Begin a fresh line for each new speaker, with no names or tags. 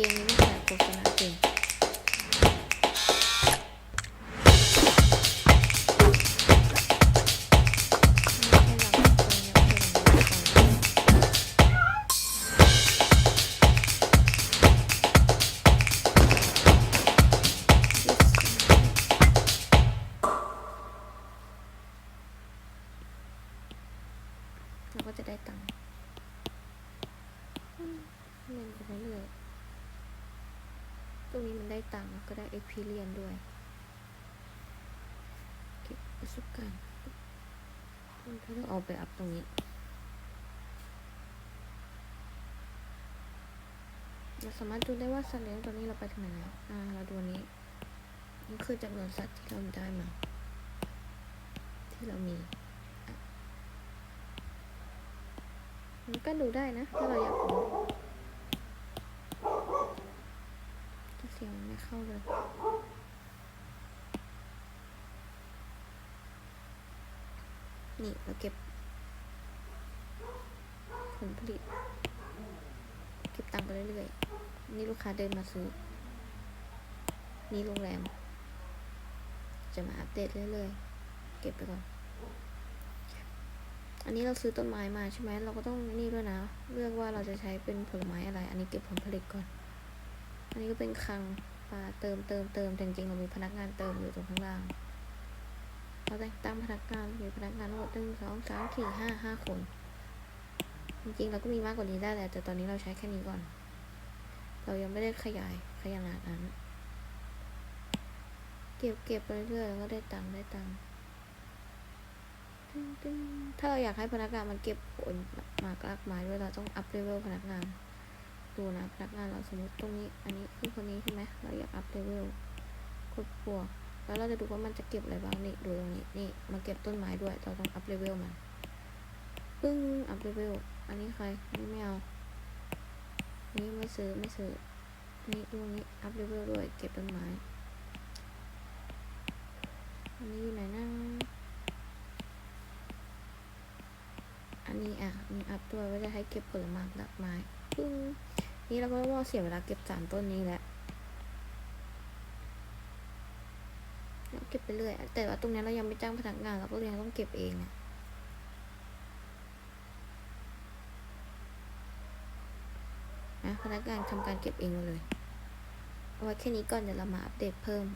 กมนี้ไม่ขาดโฆษณาเก่งเราก็จะได้ตังค์ ตรงนี้มันได้ตังค์แล้วก็ได้ experience ด้วย เก็บประสบการณ์มันก็ต้องเอาไปอัพตรงนี้ เราสามารถดูได้ว่าสัตว์เลี้ยงตอนนี้เราไปถึงไหนแล้ว อ่า เราดูนี้ นี่คือจำนวนสัตว์ที่เราได้มา ที่เรามีมันก็ดูได้นะ ถ้าเราอยากรู้แต่เสียงมันไม่เข้าเลย นี่เราเก็บ ผลผลิต เก็บตังค์ไปเรื่อยๆ นี่ลูกค้าเดินมาซื้อ นี่โรงแรม จะมาอัปเดตเรื่อยๆ เก็บไปก่อน อันนี้เราซื้อต้นไม้มาใช่ไหม เราก็ต้องนี่ด้วยนะ เลือกว่าเราจะใช้เป็นผลไม้อะไร อันนี้เก็บผลผลิตก่อน อันนี้ก็เป็นคลังปลาเติมเติมเติมจริงๆเรามีพนักงานเติมอยู่ตรงข้างล่าง เราแต่งตั้งพนักงานมีพนักงานทั้งหมดหนึ่งสองสามสี่ห้าห้าคน จริงๆ เราก็มีมากกว่านี้ได้แหละแต่ตอนนี้เราใช้แค่นี้ก่อน เรายังไม่ได้ขยายขยายขนาดนั้น เก็บเก็บไปเรื่อยๆแล้วก็ได้ตังค์ได้ตังค์ถ้าเราอยากให้พนักงานมันเก็บผลมากลากไม้ด้วยเราต้องอัพเลเวลพนักงาน ดูนะพนักงานเราสมมติตรงนี้ อันนี้คือคนนี้ใช่ไหมเราอยากอัพเลเวลกดบวก แล้วเราจะดูว่ามันจะเก็บอะไรบ้างนี่ดูตรงนี้นี่มาเก็บต้นไม้ด้วย เราต้องอัพเลเวลมันปึ้งอัพเลเวลอันนี้ใครนี่ไม่เอานี่ไม่ซื้อไม่ซื้อนี่ดูนี้อัพเลเวลด้วยเก็บต้นไม้อันนี้อยู่ไหนนะอันนี้อะมีอัพตัวไว้จะให้เก็บผลไม้ดอกไม้ปึ้งนี่เราก็ว่าเสียเวลาเก็บสามต้นนี้แหละ เราเก็บไปเรื่อย แต่ว่าตรงนี้เรายังไม่จ้างพนักงานเราก็ยังต้องเก็บเองอะนะพนักงานทำการเก็บเองเลย เอาไว้แค่นี้ก่อนเดี๋ยวเรามาอัปเดตเพิ่ม